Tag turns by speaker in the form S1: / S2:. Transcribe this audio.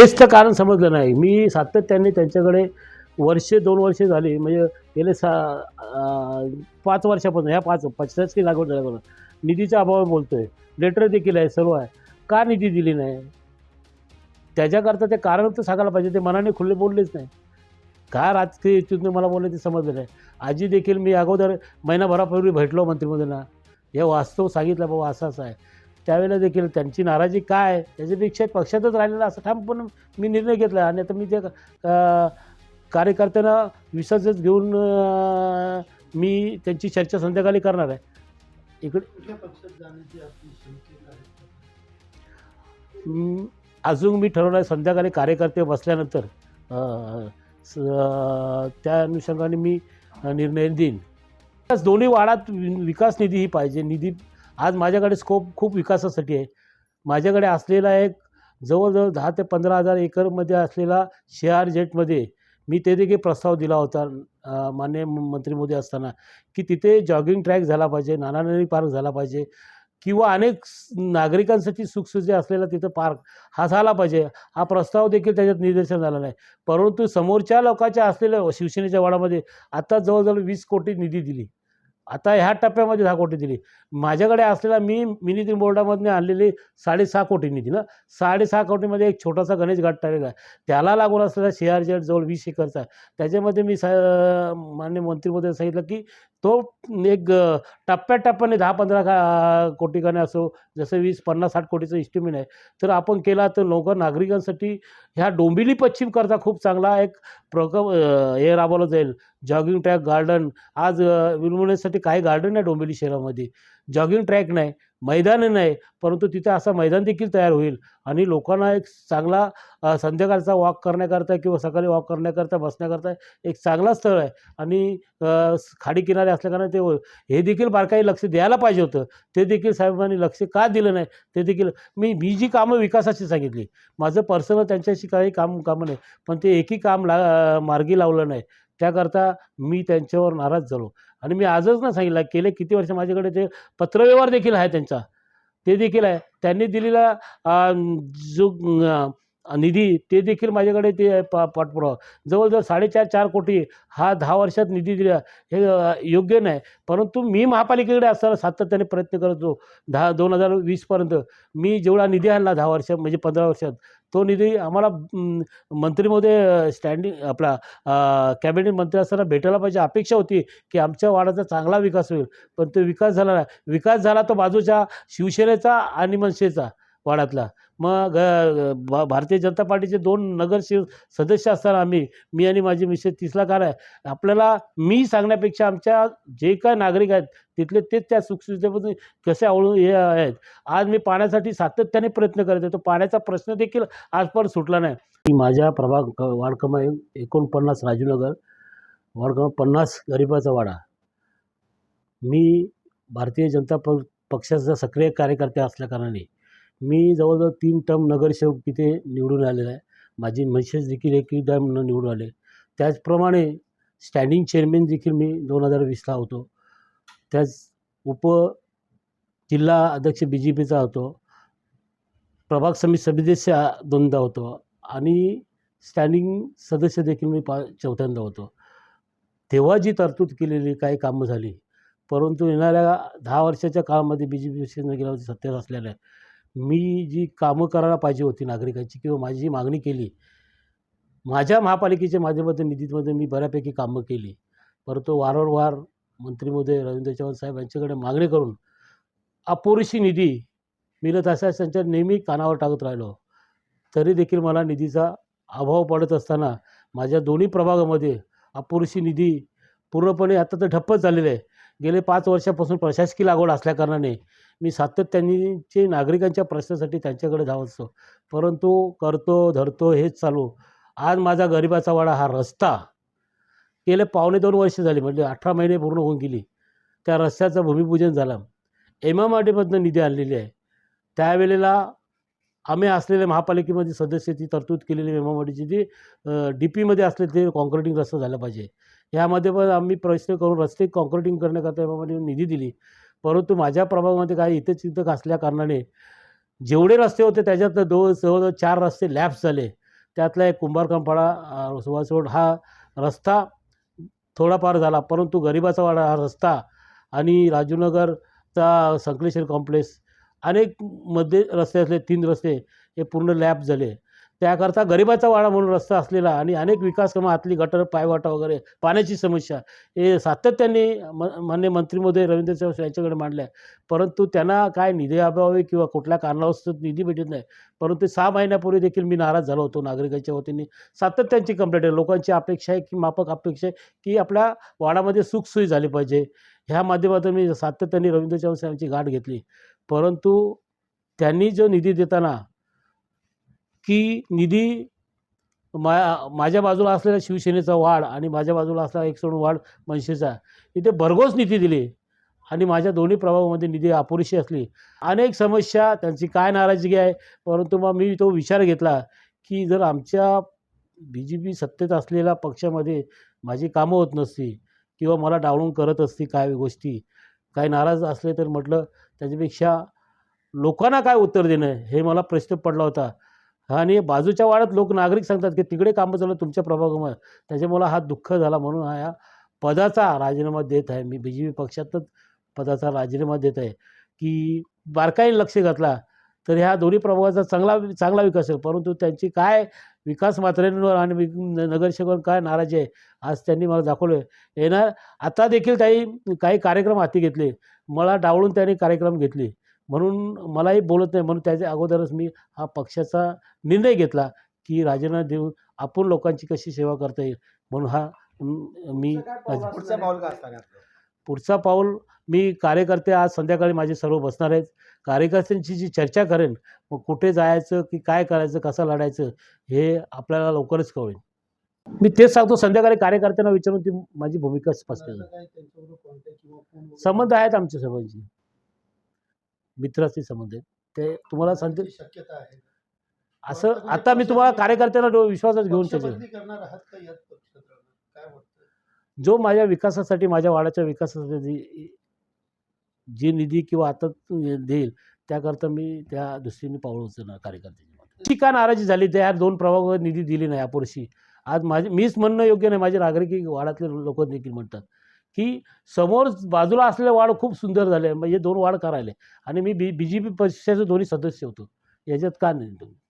S1: तेच तर कारण समजलं नाही. मी सातत्याने त्यांच्याकडे वर्षे दोन वर्षे झाली. म्हणजे गेले सा पाच वर्षापासून ह्या पाच पचासची लागवड झाल्यापासून निधीच्या अभाव बोलतोय. लेटर देखील आहे सर्व आहे. का निधी दिली नाही? त्याच्याकरता ते कारण तर सांगायला पाहिजे. ते मनाने खुले बोललेच नाही. का राजकीय इच्छून मला बोलले ते समजलं नाही? आजी देखील मी अगोदर महिनाभरापूर्वी भेटलो मंत्रिमंत्र्यांना हे वास्तव सांगितलं बाबा असाच असं आहे. त्यावेळेला देखील त्यांची नाराजी काय? आहे त्याच्यापेक्षा पक्षातच राहिलेला असं ठामपणे मी निर्णय घेतला आणि आता मी ते अं, कार्यकर्त्यांना विश्वासच घेऊन मी त्यांची चर्चा संध्याकाळी करणार आहे. इकडे अजून मी ठरवलं आहे संध्याकाळी कार्यकर्ते बसल्यानंतर त्या अनुषंगाने मी निर्णय देईन. दोन्ही वाडात विकास निधी ही पाहिजे. निधी आज माझ्याकडे स्कोप खूप विकासासाठी आहे. माझ्याकडे असलेला एक जवळजवळ दहा ते पंधरा हजार एकरमध्ये असलेला शेअर जेटमध्ये मी ते देखील प्रस्ताव दिला होता अं, माननीय म- मंत्री मोदी असताना की तिथे जॉगिंग ट्रॅक झाला पाहिजे नानानरी पार्क झाला पाहिजे किंवा अनेक नागरिकांसाठी सुखसुविधा असलेला तिथं पार्क हा झाला पाहिजे. हा प्रस्ताव देखील त्याच्यात निदर्शन झाला नाही परंतु समोरच्या लोकांच्या असलेल्या शिवसेनेच्या वाडामध्ये आता जवळजवळ वीस कोटी निधी दिली. आता ह्या टप्प्यामध्ये दहा कोटी दिली. माझ्याकडे असलेला मी मिनी बोर्डामधून आणलेली साडेसहा कोटी निधी ना. साडेसहा कोटीमध्ये एक छोटासा गणेश घाट टाकलेला आहे. त्याला लागून असलेला सी आर जेड जवळ वीस एकरचा त्याच्यामध्ये मी सा मान्य मंत्रीमध्ये सांगितलं की तो एक टप्प्याटप्प्याने दहा पंधरा का कोटी गाणे असो जसं वीस पन्नास साठ कोटीचं इस्टिमेट आहे तर आपण केला तर लोक नागरिकांसाठी ह्या डोंबिवली पश्चिमकरता खूप चांगला एक प्रकल्प हे राबवलं जाईल. Jogging track garden. आज अ, काही गार्डन आहे डोंबिवली शहरामध्ये. जॉगिंग ट्रॅक नाही. मैदान नाही परंतु तिथे असं मैदान देखील तयार होईल. आणि लोकांना एक चांगला संध्याकाळचा वॉक करण्याकरता किंवा सकाळी वॉक करण्याकरता बसण्याकरता एक चांगला स्थळ आहे. आणि खाडी किनारे असल्याकारणाने ते हे देखील बारकाई लक्ष द्यायला पाहिजे होतं. ते देखील साहेबांनी लक्ष का दिलं नाही? ते देखील मी मी जी कामं विकासाची सांगितली माझं पर्सनल त्यांच्याशी काही काम कामं नाही. पण ते एकही काम ला मार्गी लावलं नाही. त्याकरता मी त्यांच्यावर नाराज झालो. आणि मी आजच ना सांगितलं गेले किती वर्ष माझ्याकडे ते पत्रव्यवहार देखील आहे त्यांचा ते देखील आहे. त्यांनी दिलेला जो निधी ते देखील माझ्याकडे ते प पा पाठपुरावा. जवळजवळ साडेचार चार कोटी हा दहा वर्षात निधी दिला. हे योग्य नाही. परंतु मी महापालिकेकडे असताना सातत्याने प्रयत्न करतो दहा दोन हजार वीसपर्यंत मी जेवढा निधी आणला दहा वर्षात म्हणजे पंधरा वर्षात तो निधी आम्हाला मंत्रीमध्ये स्टँडिंग आपला कॅबिनेट मंत्री असताना भेटायला पाहिजे अपेक्षा होती की आमच्या वाडाचा चांगला विकास होईल. पण तो विकास झाला नाही. विकास झाला तो बाजूच्या शिवसेनेचा आणि मनसेचा. वाड्यातला मग भा- भारतीय जनता पार्टीचे दोन नगरसेवक सदस्य असताना आम्ही मी आणि माझी मिसेस तिसला कार आहे आपल्याला मी सांगण्यापेक्षा आमच्या जे काय नागरिक आहेत तिथले तेच त्या सुखसुविधेपासून कसे आवळून हे आहेत. आज मी पाण्यासाठी सातत्याने प्रयत्न करत आहे. तो पाण्याचा प्रश्न देखील आजपर्यंत सुटला नाही. मी माझ्या प्रभाग क- वार्ड क्रमांक एकोणपन्नास राजूनगर वार्ड क्रमांक पन्नास गरिबाचा वाडा. मी भारतीय जनता पक्षाचा सक्रिय कार्यकर्ते असल्याकारणाने मी जवळजवळ तीन टर्म नगरसेवक तिथे निवडून आलेला आहे. माझी मिसेस देखील एक टर्म निवडून आले. त्याचप्रमाणे स्टँडिंग चेअरमॅन देखील मी दोन हजार वीसला होतो. त्याच उप जिल्हा अध्यक्ष बी जे पीचा होतो. प्रभाग समिती सदस्य दोनदा होतो. आणि स्टँडिंग सदस्य देखील मी पा चौथ्यांदा होतो. तेव्हा जी तरतूद केलेली काही कामं झाली परंतु येणाऱ्या दहा वर्षाच्या काळामध्ये बी जे पी गेल्यावरती सत्तेत असलेल्या मी जी कामं करायला पाहिजे होती नागरिकांची किंवा माझी जी मागणी केली माझ्या महापालिकेच्या माध्यमातून निधीमध्ये मी बऱ्यापैकी कामं केली. परंतु वारंवार मंत्री महोदय रवींद्र चव्हाण साहेब यांच्याकडे मागणी करून अपुरेशी निधी मिळत असल्यास त्यांच्या नेहमी कानावर टाकत राहिलो. तरी देखील मला निधीचा अभाव पडत असताना माझ्या दोन्ही प्रभागामध्ये अपुरेशी निधी पूर्णपणे आता तर ठप्पच झालेले आहे. गेले पाच वर्षापासून प्रशासकीय लागवड असल्याकारणाने मी सातत्याने नागरिकांच्या प्रश्नासाठी त्यांच्याकडे धावत असतो. परंतु करतो धरतो हेच चालू. आज माझा गरिबाचा वाडा हा रस्ता. गेले पावणे दोन वर्ष झाली म्हणजे अठरा महिने पूर्ण होऊन गेली. त्या रस्त्याचं भूमिपूजन झालं. एम एम आर डीमधनं निधी आणलेली आहे. त्यावेळेला आम्ही असलेल्या महापालिकेमध्ये सदस्य ती तरतूद केलेली एम एम आर डीची ती डी पीमध्ये असले ते कॉन्क्रिटिंग रस्ता झाला पाहिजे. यामध्ये पण आम्ही प्रयत्न करून रस्ते कॉन्क्रिटिंग करण्याकरता निधी दिली. परंतु माझ्या प्रभागामध्ये काही इथं चिंतक असल्या कारणाने जेवढे रस्ते होते त्याच्यात दोन जवळजवळ चार रस्ते लॅप्स झाले. त्यातला एक कुंभारकांपाडा सुभाष रोड हा रस्ता थोडाफार झाला. परंतु गरिबाचा वाडा हा रस्ता आणि राजूनगरचा संकलेश्वर कॉम्प्लेक्स अनेकमध्ये रस्ते असले तीन रस्ते हे पूर्ण लॅप झाले. त्याकरता गरिबाचा वाडा म्हणून रस्ता असलेला आणि अनेक विकास आतली गटर पायवाटा वगैरे पाण्याची समस्या हे सातत्याने म मान्य मंत्री महोदय रवींद्र चव्हाण यांच्याकडे मांडल्या. परंतु त्यांना काय निधी अभावी किंवा कुठल्या कारणावस्तव निधी भेटत नाही. परंतु सहा महिन्यापूर्वी देखील मी नाराज झालो होतो नागरिकांच्या वतीने. सातत्यांची कंप्लेंट आहे. लोकांची अपेक्षा आहे की माफक अपेक्षा आहे की आपल्या वाडामध्ये सुखसोयी झाली पाहिजे. ह्या माध्यमातून मी सातत्याने रवींद्र चव्हाण यांची गाठ घेतली. परंतु त्यांनी जो निधी देताना की निधी मा माझ्या बाजूला असलेला शिवसेनेचा वाढ आणि माझ्या बाजूला असलेला एक सोडून वाढ मनसेचा इथे भरघोस निधी दिली आणि माझ्या दोन्ही प्रभावामध्ये निधी अपुरेशी असली. अनेक समस्या त्यांची काय नाराजगी आहे? परंतु मग मी तो विचार घेतला की जर आमच्या बी जे पी सत्तेत असलेल्या पक्षामध्ये माझी कामं होत नसती किंवा मला डावळून करत असती काय गोष्टी काय नाराज असले तर म्हटलं त्याच्यापेक्षा लोकांना काय उत्तर देणं हे मला प्रश्न पडला होता. आणि बाजूच्या वाड्यात लोक नागरिक सांगतात की तिकडे कामं चालू तुमच्या प्रभागामुळे. त्याच्यामुळे हा दुःख झाला म्हणून हा या पदाचा राजीनामा देत आहे. मी बी जे पी पक्षातच पदाचा राजीनामा देत आहे. की बारकाईने लक्ष घातला तर ह्या दोन्ही प्रभागाचा चांगला चांगला विकास आहे परंतु त्यांची काय विकास मात्रेंवर आणि वि- नगरसेवकांवर काय नाराजी आहे आज त्यांनी मला दाखवलं येणार आता देखील काही काही कार्यक्रम हाती घेतले. मला डावळून त्यांनी कार्यक्रम घेतले. म्हणून मलाही बोलत नाही. म्हणून त्याच्या अगोदरच मी हा पक्षाचा निर्णय घेतला की राजीनामा देऊन आपण लोकांची कशी सेवा करता येईल. म्हणून हा म-
S2: पुढचं पाऊल?
S1: पुढचा पाऊल मी कार्यकर्ते आज संध्याकाळी माझे सर्व बसणार आहेत. कार्यकर्त्यांची जी चर्चा करेन मग कुठे जायचं की काय करायचं कसं लढायचं हे आपल्याला लवकरच कळेल. मी तेच सांगतो संध्याकाळी कार्यकर्त्यांना विचारून ती माझी भूमिका स्पष्ट झाली संबंध आहेत आमचे सर्वांचे. मित्राचे संबंध आहेत ते तुम्हाला सांगते
S3: शक्यता आहे.
S1: असं आता मी तुम्हाला कार्यकर्त्यांना विश्वासात घेऊन
S3: वाटतं
S1: जो माझ्या विकासासाठी माझ्या वाड्याच्या विकासासाठी जी- निधी किंवा आता देईल त्याकरता मी त्या दृष्टीने पाऊल उचलणार कार्यकर्त्यांची ती का नाराजी झाली त्या दोन प्रभागावर निधी दिली नाही अपुरशी आज माझे मीच म्हणणं योग्य नाही माझे नागरिक वाड्यातले लोक देखील म्हणतात. की समोर बाजूला असलेले वाड खूप सुंदर झाले म्हणजे दोन वाड करायले आणि मी बी बी जे पी पक्षाचे दोन्ही सदस्य होतो. याच्यात का नाही तुम्ही?